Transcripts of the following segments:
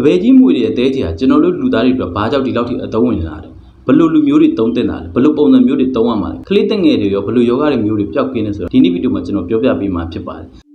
စပယ်ကြီးမွေတွေရဲ့တဲကြီးဟာကျွန်တော်တို့လူသားတွေအတွက်ဘာကြောင့်ဒီလောက်ထိအသုံးဝင်လာလဲဘယ်လိုလူမျိုးတွေသုံးတင်တာလဲဘယ်လိုပုံစံမျိုးတွေသုံးရမှာလဲကလေးတက်ငယ်တွေရောဘယ်လိုယောဂတွေမျိုးတွေပျောက်ကင်းနေဆိုတော့ဒီနေ့ဗီဒီယိုမှာကျွန်တော်ပြောပြပေးမှာဖြစ်ပါတယ်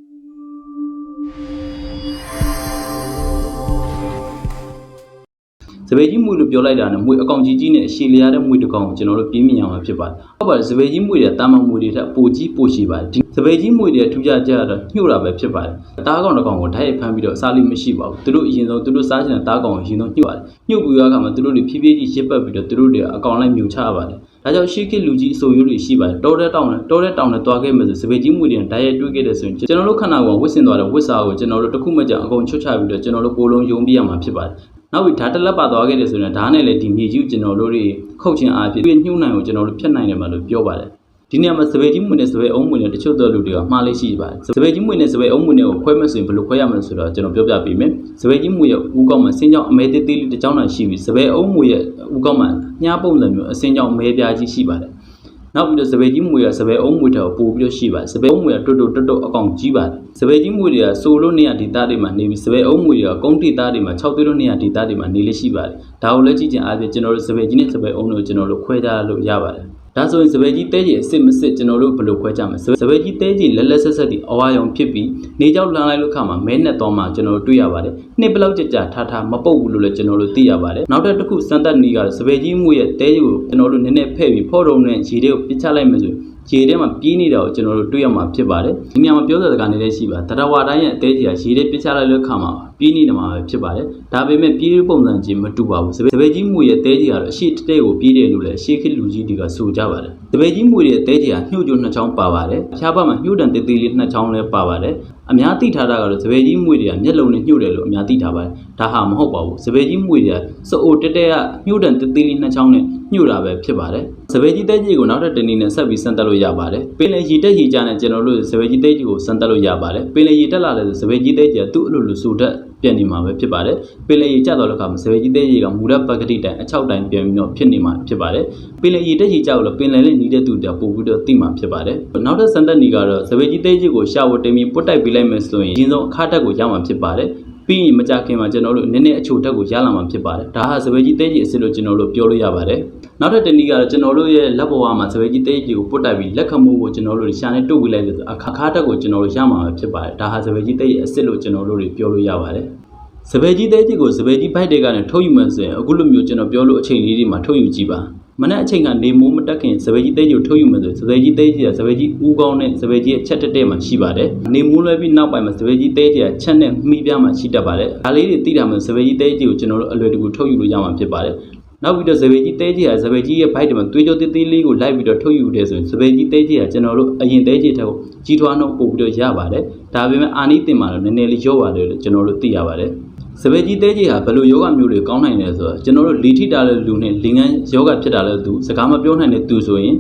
ပယ်ကြီးမွေလို့ပြောလိုက်တာနဲ့မွေအကောင်ကြီးကြီးနဲ့အရှည်လျားတဲ့မွေတစ်ကောင်ကိုကျွန်တော်တို့ပြင်းမြင်အောင်ဖြစ်ပါတယ်ဟုတ်ပါတယ်စပယ်ကြီးမွေတွေကတာမန်မွေတွေထက်ပိုကြီးပိုရှိပါတယ်ဒီစပယ်ကြီးမွေတွေထူးခြားကြတော့ညှို့တာပဲဖြစ်ပါတယ်တားကောင်တစ်ကောင်ကိုဓာတ်ရိုက်ဖမ်းပြီးတော့အစားလေးမရှိပါဘူးသူတို့အရင်ဆုံးသူတို့စားချင်တဲ့တားကောင်ကိုအရင်ဆုံးညှို့ရတယ်ညှို့ပြီးရခါမှာသူတို့တွေဖြည်းဖြည်းကြီးရစ်ပတ်ပြီးတော့သူတို့တွေအကောင်လိုက်မြူချရပါတယ်ဒါကြောင့်ရှေးခေတ်လူကြီးအဆိုရိုးတွေရှိပါတယ်တောတဲ့တောင်နဲ့တောတဲ့တောင်နဲ့တွားခဲ့မယ်ဆိုစပယ်ကြီးမွေတွေနဲ့ဓာတ်ရိုက်တွေ့ခဲ့တဲ့ဆိုရင်ကျွန်တော်တို့ခန္ဓာကိုယ်ဝစ်စင်သွားတဲ့ဝစ်စာကိုကျွန်တော်တို့တစ်ခုမှကြအကုန်ချွတ်ချပြီးတော့ကျွန်တော်တို့ကိုယ်လုံးယုံပြရမှာဖြစ်ပါတယ် နောက်ပြီးဓာတ်တလက်ပါသွားခဲ့တယ်ဆိုရင်ဓာတ်နဲ့လည်းဒီမြေကြီးကိုကျွန်တော်တို့တွေခုတ်ခြင်းအားဖြင့်ညှို့နိုင်ကိုကျွန်တော်တို့ဖြတ်နိုင်တယ်မှာလို့ပြောပါတယ်ဒီနေရာမှာစပယ်ကြီးမွေနဲ့စပယ်အုံးမွေနဲ့တချို့သောလူတွေကမှားလေးရှိပါတယ်စပယ်ကြီးမွေနဲ့စပယ်အုံးမွေနဲ့ကိုခွဲမဲ့ဆိုရင်ဘယ်လိုခွဲရမလဲဆိုတော့ကျွန်တော်ပြောပြပေးမယ်စပယ်ကြီးမွေရဲ့ဦးကောင်းမှာဆင်းကြောင်းအမဲသေးသေးလေးတစ်ကြောင်းသာရှိပြီးစပယ်အုံးမွေရဲ့ဦးကောင်းမှာညှားပုံစံမျိုးအဆင်းကြောင်းမဲပြားကြီးရှိပါတယ် နောက်ပြီးတော့စပယ်ကြီးမွေရစပယ်အုံးမွေထက်ပိုပြီးတော့ရှိပါတယ်စပယ်အုံးမွေကတွတ်တွတ်တွတ်တွတ်အကောင်ကြီးပါတယ်စပယ်ကြီးမွေတွေကဆိုလို့နေရဒေတာတွေမှာနေပြီးစပယ်အုံးမွေတွေကကုန်းဒေတာတွေမှာ6သွေးလို့နေရဒေတာတွေမှာနေလေးရှိပါတယ်ဒါကိုလည်းကြည့်ချင်အားဖြင့်ကျွန်တော်တို့စပယ်ကြီးနဲ့စပယ်အုံးတို့ကျွန်တော်တို့ခွဲခြားလို့ရပါတယ် ဒါဆိုရင်စပယ်ကြီးတဲကြီးအစ်စ်မစစ်ကျွန်တော်တို့ဘယ်လိုခွဲခြားမလဲစပယ်ကြီးတဲကြီးလက်လက်ဆက်ဆက်ဒီအဝါရောင်ဖြစ်ပြီးနေကြောက်လန်းလိုက်လို့ခါမှာမဲနဲ့တော့မှကျွန်တော်တို့တွေ့ရပါတယ်နှစ်ဘလောက်ကြကြထားထားမပုတ်ဘူးလို့လည်းကျွန်တော်တို့သိရပါတယ်နောက်တစ်ခုစမ်းသပ်နည်းကစပယ်ကြီးမှုရဲ့တဲကြီးကိုကျွန်တော်တို့နည်းနည်းဖဲ့ပြီးဖော့တုံနဲ့ခြေတွေကိုပြစ်ချလိုက်မယ်ဆိုရင် ခြေထဲမှာပြေးနေတာကိုကျွန်တော်တို့တွေ့ရမှာဖြစ်ပါတယ်ဒီနေရာမှာပြောတဲ့စကားနည်းလေးရှိပါတရဝတိုင်းရဲ့အသေးကြီးကခြေထဲပြစ်ချလိုက်လို့ခါမှာပြေးနေတာမှာပဲဖြစ်ပါတယ်ဒါပေမဲ့ပြေးပုံစံချင်းမတူပါဘူးစပယ်ကြီးမှုရဲ့အသေးကြီးကတော့အရှိတဲကိုပြေးတယ်လို့လည်းအရှိခေတ်လူကြီးတွေကဆိုကြပါတယ်စပယ်ကြီးမှုရဲ့အသေးကြီးကညှို့ကြိုးနှစ်ချောင်းပါပါတယ်ဖျားပတ်မှာညှို့တန်တေးသေးလေးနှစ်ချောင်းလည်းပါပါတယ်အများသိထားတာကတော့စပယ်ကြီးမှုတွေကမျက်လုံးနဲ့ညှို့တယ်လို့အများသိထားပါတယ်ဒါဟာမဟုတ်ပါဘူးစပယ်ကြီးမှုတွေကစအိုတက်တက်ကညှို့တန်တေးသေးလေးနှစ်ချောင်းနဲ့ညှို့တာပဲဖြစ်ပါတယ် စပယ်ကြီးတဲကြီးကိုနောက်ထပ်တနည်းနဲ့ဆက်ပြီးစမ်းသပ်လို့ရပါတယ်ပင်လယ်ရီတက်ရီကြနဲ့ကျွန်တော်တို့စပယ်ကြီးတဲကြီးကိုစမ်းသပ်လို့ရပါတယ်ပင်လယ်ရီတက်လာတဲ့စပယ်ကြီးတဲကြီးကသူ့အလိုလိုစူတက်ပြန်နေမှာပဲဖြစ်ပါတယ်ပင်လယ်ရီကျတော့လည်းခါမှာစပယ်ကြီးတဲကြီးကမူရပကတိတိုင်အချောက်တိုင်ပြန်ပြီးတော့ဖြစ်နေမှာဖြစ်ပါတယ်ပင်လယ်ရီတက်ကြီးကြောက်လို့ပင်လယ်နဲ့နေတဲ့သူတွေကပို့ပြီးတော့သိမှာဖြစ်ပါတယ်နောက်ထပ်စမ်းသပ်နည်းကတော့စပယ်ကြီးတဲကြီးကိုရှာဝတ်တင်ပြီးပုတ်တိုက်ပေးလိုက်မယ်ဆိုရင်အရင်ဆုံးအခါတက်ကိုရမှာဖြစ်ပါတယ် ပြီးရင်မကြခင်မှာကျွန်တော်တို့နည်းနည်းအချိုတက်ကိုရလာမှာဖြစ်ပါတယ်ဒါဟာစပယ်ကြီးတဲကြီးအစ်စ်လို့ကျွန်တော်တို့ပြောလို့ရပါတယ်နောက်ထပ်တနည်းကတော့ကျွန်တော်တို့ရဲ့လက်ဘဝမှာစပယ်ကြီးတဲကြီးကိုပုတ်တိုက်ပြီးလက်ခံမှုကိုကျွန်တော်တို့ရှာနေတုတ်ပြီးလိုက်လို့ဆိုအခါတက်ကိုကျွန်တော်တို့ရမှာဖြစ်ပါတယ်ဒါဟာစပယ်ကြီးတဲကြီးအစ်စ်လို့ကျွန်တော်တို့တွေပြောလို့ရပါတယ်စပယ်ကြီးတဲကြီးကိုစပယ်ကြီးဘိုက်တွေကနေထုတ်ယူမှဆိုရင်အခုလိုမျိုးကျွန်တော်ပြောလို့အချိန်လေးတွေမှာထုတ်ယူကြည့်ပါ မနက်အချိန်ကနေမိုးမတက်ခင်စပယ်ကြီးတဲကြီးကိုထုတ်ယူမှဆိုစပယ်ကြီးတဲကြီးကစပယ်ကြီးဦးကောင်းနဲ့စပယ်ကြီးရဲ့ချက်တက်တဲ့မှာရှိပါတယ်နေမိုးလွှဲပြီးနောက်ပိုင်းမှာစပယ်ကြီးတဲကြီးကချက်နဲ့မှီးပြားမှာရှိတတ်ပါတယ်ဒါလေးတွေသိတာမှစပယ်ကြီးတဲကြီးကိုကျွန်တော်တို့အလွယ်တကူထုတ်ယူလို့ရမှာဖြစ်ပါတယ်နောက်ပြီးတော့စပယ်ကြီးတဲကြီးကစပယ်ကြီးရဲ့ဘိုက်တွေမှာသွေးကြောသေးသေးလေးကိုလိုက်ပြီးတော့ထုတ်ယူတယ်ဆိုရင်စပယ်ကြီးတဲကြီးကကျွန်တော်တို့အရင်တဲကြီးထက်ကိုကြီးထွားနှုန်းပို့ပြီးတော့ရပါတယ်ဒါပေမဲ့အာနိသင်မှာတော့နည်းနည်းလေးရော့ပါတယ်လို့ကျွန်တော်တို့သိရပါတယ် စပယ်ကြီးတဲကြီးဟာဘယ်လိုယောဂမျိုးတွေကောင်းနိုင်လဲဆိုတော့ကျွန်တော်တို့လီထိတာတဲ့လူနဲ့လင်ငန်းယောဂဖြစ်တာလဲသူစကားမပြောနိုင်တဲ့သူဆိုရင်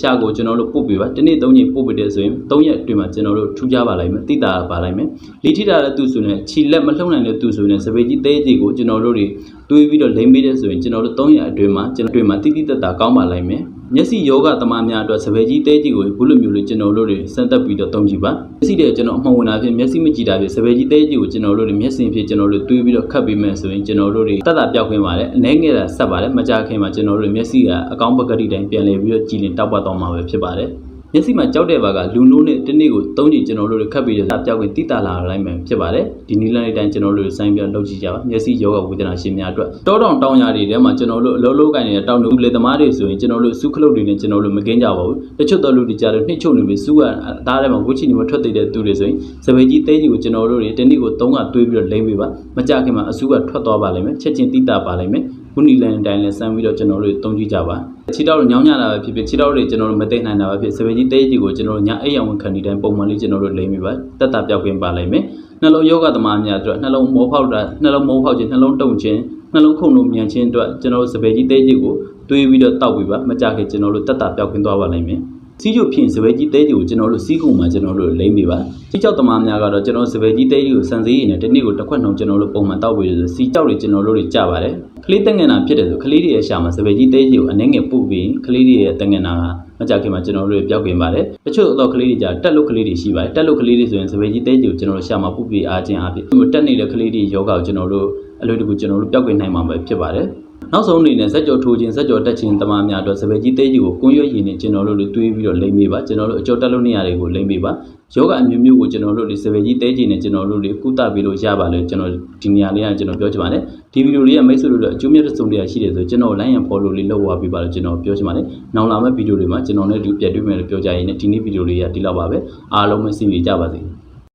ရှာကိုကျွန်တော်တို့ပို့ပေးပါတနေ့၃ချိန်ပို့ပေးတယ်ဆိုရင်၃ရက်အတွင်းမှာကျွန်တော်တို့ထူးခြားပါလိုက်မယ်တိတာပါလိုက်မယ်လီထိတာတဲ့သူဆိုရင်ခြိလက်မလှုပ်နိုင်တဲ့သူဆိုရင်စပယ်ကြီးတဲကြီးကိုကျွန်တော်တို့တွေ တွေးပြီးတော့လိမ့်ပေးတယ်ဆိုရင်ကျွန်တော်တို့၃ရက်အတွင်းမှာကျွန်တော်တို့မှာတိတိတတ်တာကောင်းပါလိုက်မယ်မျက်စိယောဂသမားများအတွက်စပယ်ကြီးတဲကြီးကိုဘုလိုမျိုးလေးကျွန်တော်တို့တွေစမ်းသပ်ပြီးတော့သုံးကြည့်ပါမျက်စိတွေကျွန်တော်အမှန်ဝင်တာဖြစ်မျက်စိမကြည့်တာဖြစ်စပယ်ကြီးတဲကြီးကိုကျွန်တော်တို့တွေမျက်စိဖြစ်ကျွန်တော်တို့တွေးပြီးတော့ခတ်ပြီးမယ်ဆိုရင်ကျွန်တော်တို့တွေတတ်တာပြောက်ခွင့်ပါတယ်အနှဲငယ်တာဆက်ပါတယ်မကြခင်မှာကျွန်တော်တို့မျက်စိကအကောင်းပကတိတိုင်းပြန်လည်ပြီးတော့ကြည်လင်တောက်ပတ်သွားမှာပဲဖြစ်ပါတယ် မျက်စိမှာကြောက်တဲ့ဘာကလူနိုးနဲ့တနေ့ကို၃ချိန်ကျွန်တော်တို့တွေခတ်ပြီးတော့ပြောက်ခွင့်တိတာလာလိုက်မှဖြစ်ပါတယ်ဒီနီလန်လေးတိုင်းကျွန်တော်တို့စိုင်းပြလုပ်ကြည့်ကြပါမျက်စိယောဂဝေဒနာရှင်များအတွက်တောတောင်တောင်ရတွေထဲမှာကျွန်တော်တို့အလုံးလုံးကိုင်းနေတဲ့တောင်တူလေသမားတွေဆိုရင်ကျွန်တော်တို့စုခလုတ်တွေနဲ့ကျွန်တော်တို့မကင်းကြပါဘူးတချို့တော်လူတွေကြတော့နှိမ့်ချုပ်နေပြီးစုကအသားထဲမှာဝှချီနေမထွက်သေးတဲ့သူတွေဆိုရင်စပယ်ကြီးတဲကြီးကိုကျွန်တော်တို့တွေတနေ့ကို၃ကတွေးပြီးတော့လိမ့်ပေးပါမကြခင်မှာအစုကထွက်သွားပါလိမ့်မယ်ချက်ချင်းတိတာပါလိမ့်မယ် ခုနီလန်တိုင်းလည်းစမ်းပြီးတော့ကျွန်တော်တို့သုံးကြည့်ကြပါခြေထောက်တို့ညောင်းညတာပဲဖြစ်ဖြစ်ခြေထောက်တွေကျွန်တော်တို့မသိနိုင်တာပဲဖြစ်စပယ်ကြီးတဲကြီးကိုကျွန်တော်တို့ညအိပ်အောင်ခံဒီတိုင်းပုံမှန်လေးကျွန်တော်တို့လိမ့်ပေးပါတက်တာပြောက်ခွင့်ပါလိမ့်မယ်နှလုံးယောဂသမားများအတွက်နှလုံးမောဖောက်တာနှလုံးမောဖောက်ခြင်းနှလုံးတုံခြင်းနှလုံးခုန်လို့မြန်ခြင်းအတွက်ကျွန်တော်တို့စပယ်ကြီးတဲကြီးကိုတွေးပြီးတော့တောက်ပြီးပါမကြခင်ကျွန်တော်တို့တက်တာပြောက်ခွင့်သွားပါလိမ့်မယ် စီးကျုပ်ဖြင့်စပယ်ကြီးတဲကြီးကိုကျွန်တော်တို့စီးကုံမှာကျွန်တော်တို့လိမ့်ပေးပါစီးကြောက်သမားများကတော့ကျွန်တော်စပယ်ကြီးတဲကြီးကိုစံစည်းရည်နဲ့တစ်နေ့ကိုတစ်ခွက်နှုံကျွန်တော်တို့ပုံမှန်တောက်ပြီးဆိုစီးကြောက်တွေကျွန်တော်တို့တွေကြပါတယ်ကလေးတက်ငင်နာဖြစ်တယ်ဆိုကလေးတွေရဲ့ရှာမှာစပယ်ကြီးတဲကြီးကိုအနှဲငယ်ပုတ်ပြီးကလေးတွေရဲ့တက်ငင်နာကမကြခင်မှာကျွန်တော်တို့ပြောက်ခင်ပါတယ်တချို့တော့ကလေးတွေကြတက်လို့ကလေးတွေရှိပါတယ်တက်လို့ကလေးတွေဆိုရင်စပယ်ကြီးတဲကြီးကိုကျွန်တော်တို့ရှာမှာပုတ်ပြီးအားခြင်းအားဖြင့်တက်နေတဲ့ကလေးတွေယောဂကိုကျွန်တော်တို့အလွယ်တကူကျွန်တော်တို့ပျောက်ကင်နိုင်မှာပဲဖြစ်ပါတယ် နောက်ဆုံးအနေနဲ့ဇက်ကြော်ထိုးခြင်းဇက်ကြော်တက်ခြင်းတမန်များအတွက်စပယ်ကြီးတဲကြီးကိုကွန်ရွက်ရည်နဲ့ကျွန်တော်တို့တွေတွေးပြီးတော့လိမ့်ပေးပါကျွန်တော်တို့အကျော်တက်လို့နေရာတွေကိုလိမ့်ပေးပါယောဂအမျိုးမျိုးကိုကျွန်တော်တို့တွေစပယ်ကြီးတဲကြီးနဲ့ကျွန်တော်တို့တွေကုသပေးလို့ရပါလေကျွန်တော်ဒီနေရာလေးကကျွန်တော်ပြောချင်ပါတယ်ဒီဗီဒီယိုလေးကမိတ်ဆွေတို့အတွက်အကျိုးမြတ်တဲ့စုံတရားရှိတယ်ဆိုကျွန်တော် line ရ follow လေးလုပ်သွားပေးပါလို့ကျွန်တော်ပြောချင်ပါတယ်နောက်လာမယ့်ဗီဒီယိုတွေမှာကျွန်တော်နဲ့ဒီပြတ်တွေ့မယ်လို့ပြောကြရင်ဒီနေ့ဗီဒီယိုလေးကဒီလောက်ပါပဲအားလုံးပဲစီးနေကြပါစေ